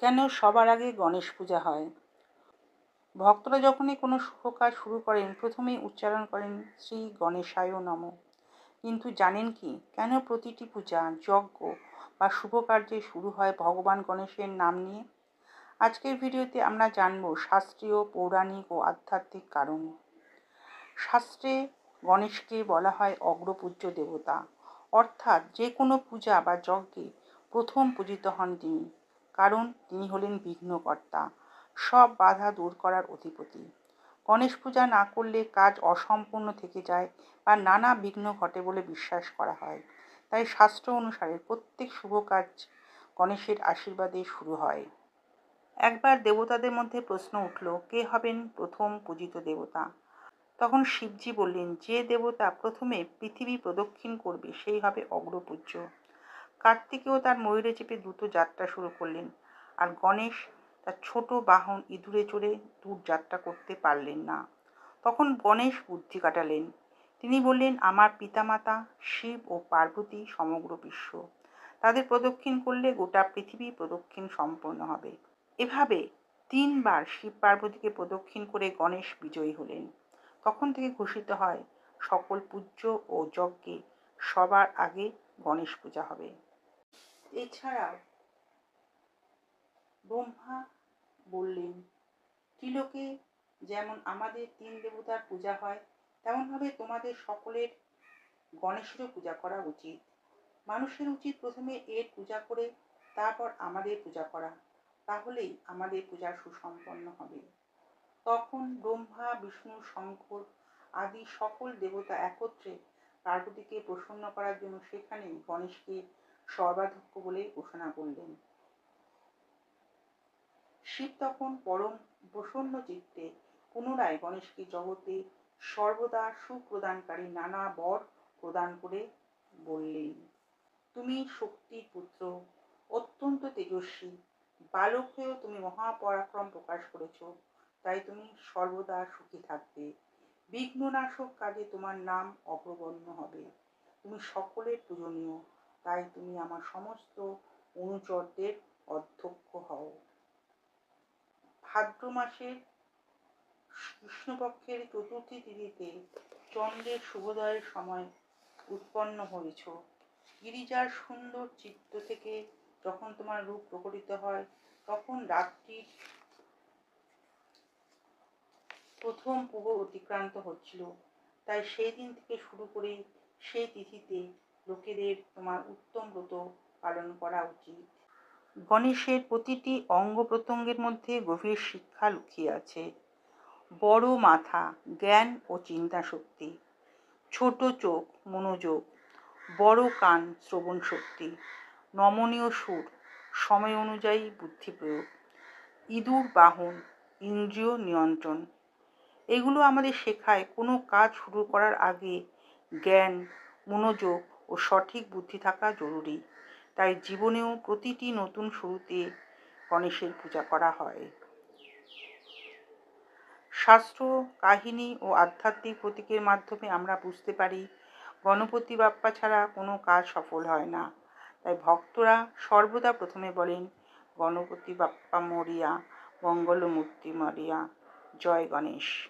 কেন সবার আগে গণেশ পূজা হয়? ভক্তরা যখনই কোনো শুভ কাজ শুরু করেন, প্রথমেই উচ্চারণ করেন শ্রী গণেশায় নম। কিন্তু জানেন কি? কেন প্রতিটি পূজা যজ্ঞ বা শুভ কার্যে শুরু হয় ভগবান গণেশের নাম নিয়ে? আজকের ভিডিওতে আমরা জানব শাস্ত্রীয়, পৌরাণিক ও আধ্যাত্মিক কারণ। শাস্ত্রে গণেশকে বলা হয় অগ্রপূজ্য দেবতা। অর্থাৎ যে কোনো পূজা বা যজ্ঞে প্রথম পূজিত হন তিনি। কারণ তিনি হলেন বিঘ্নকর্তা। সব বাধা দূর করার অধিপতি। গণেশ পূজা না করলে কাজ অসম্পূর্ণ থেকে যায় বা নানা বিঘ্ন ঘটে বলে বিশ্বাস করা হয়। তাই শাস্ত্র অনুসারে প্রত্যেক শুভ কাজ গণেশের আশীর্বাদে শুরু হয়। একবার দেবতাদের মধ্যে প্রশ্ন উঠল, কে হবেন প্রথম পূজিত দেবতা? তখন শিবজি বললেন, যে দেবতা প্রথমে পৃথিবী প্রদক্ষিণ করবে, সেই হবে অগ্রপূজ্য। কার্তিকেও তার ময়ূরে চেপে দ্রুত যাত্রা শুরু করলেন আর গণেশ তার ছোট বাহন ইঁদুরে চড়ে দূর যাত্রা করতে পারলেন না। তখন গণেশ বুদ্ধি কাটালেন। তিনি বললেন, আমার পিতামাতা, শিব ও পার্বতী সমগ্র বিশ্ব। তাদের প্রদক্ষিণ করলে গোটা পৃথিবী প্রদক্ষিণ সম্পন্ন হবে। এভাবে তিনবার শিব পার্বতীকে প্রদক্ষিণ করে গণেশ বিজয়ী হলেন। তখন থেকে ঘোষিত হয়, সকল পূজ্য ও যজ্ঞে সবার আগে গণেশ পূজা হবে। এছাড়াও ব্রহ্মা বললেন, ত্রিলোকে যেমন আমাদের তিন দেবতার পূজা হয়, তেমনভাবে তোমাদের সকলের গণেশেরও পূজা করা উচিত। মানুষের উচিত প্রথমে এর পূজা করে তারপর আমাদের পূজা করা, তাহলেই আমাদের পূজা সুসম্পন্ন হবে। তখন ব্রহ্মা, বিষ্ণু, শঙ্কর আদি সকল দেবতা একত্রে পার্বতীকে প্রসন্ন করার জন্য সেখানে গণেশকে সর্বাধ্যক্ষ বলে ঘোষণা করলেন। শিব তখন পরম প্রসন্ন চিত্তে পুনরায় গণেশকে জগতে সর্বদা সুপ্রদানকারী নানা বর প্রদান করে বললেন, তুমি শক্তির পুত্র, অত্যন্ত তেজস্বী, বালক হয়েও তুমি মহাপরাক্রম প্রকাশ করেছ, তাই তুমি সর্বদা সুখী থাকবে। বিঘ্ননাশক কাজে তোমার নাম অগ্রগণ্য হবে। তুমি সকলের পূজনীয় তাই তুমি আমার সমস্ত অনুচরদের অধ্যক্ষ হও। ভাদ্র মাসের কৃষ্ণপক্ষের চতুর্থী তিথিতে চন্দ্রের শুভোদয়ের সময় উৎপন্ন হয়েছ। গিরিজার সুন্দর চিত্ত থেকে যখন তোমার রূপ প্রকটিত হয়, তখন রাত্রির প্রথম পূর্ব অতিক্রান্ত হচ্ছিল। তাই সেই দিন থেকে শুরু করে সেই তিথিতে লোকেদের তোমার উত্তম ব্রত পালন করা উচিত। গণেশের প্রতিটি অঙ্গ প্রত্যঙ্গের মধ্যে গভীর শিক্ষা লুকিয়ে আছে। বড় মাথা, জ্ঞান ও চিন্তা শক্তি। ছোট চোখ, মনোযোগ। বড় কান, শ্রবণ শক্তি। নমনীয় সুর, সময় অনুযায়ী বুদ্ধি প্রয়োগ। ইঁদুর বাহন, ইন্দ্রিয় নিয়ন্ত্রণ। এগুলো আমাদের শেখায় কোনো কাজ শুরু করার আগে জ্ঞান, মনোযোগ ও সঠিক বুদ্ধি থাকা জরুরি। তাই জীবনেও প্রতিটি নতুন শুরুতে গণেশের পূজা করা হয়। শাস্ত্র, কাহিনী ও আধ্যাত্মিক প্রতীকের মাধ্যমে আমরা বুঝতে পারি, গণপতি বাপ্পা ছাড়া কোনো কাজ সফল হয় না। তাই ভক্তরা সর্বদা প্রথমে বলেন, গণপতি বাপ্পা মরিয়া, মঙ্গলমূর্তি মরিয়া, জয় গণেশ।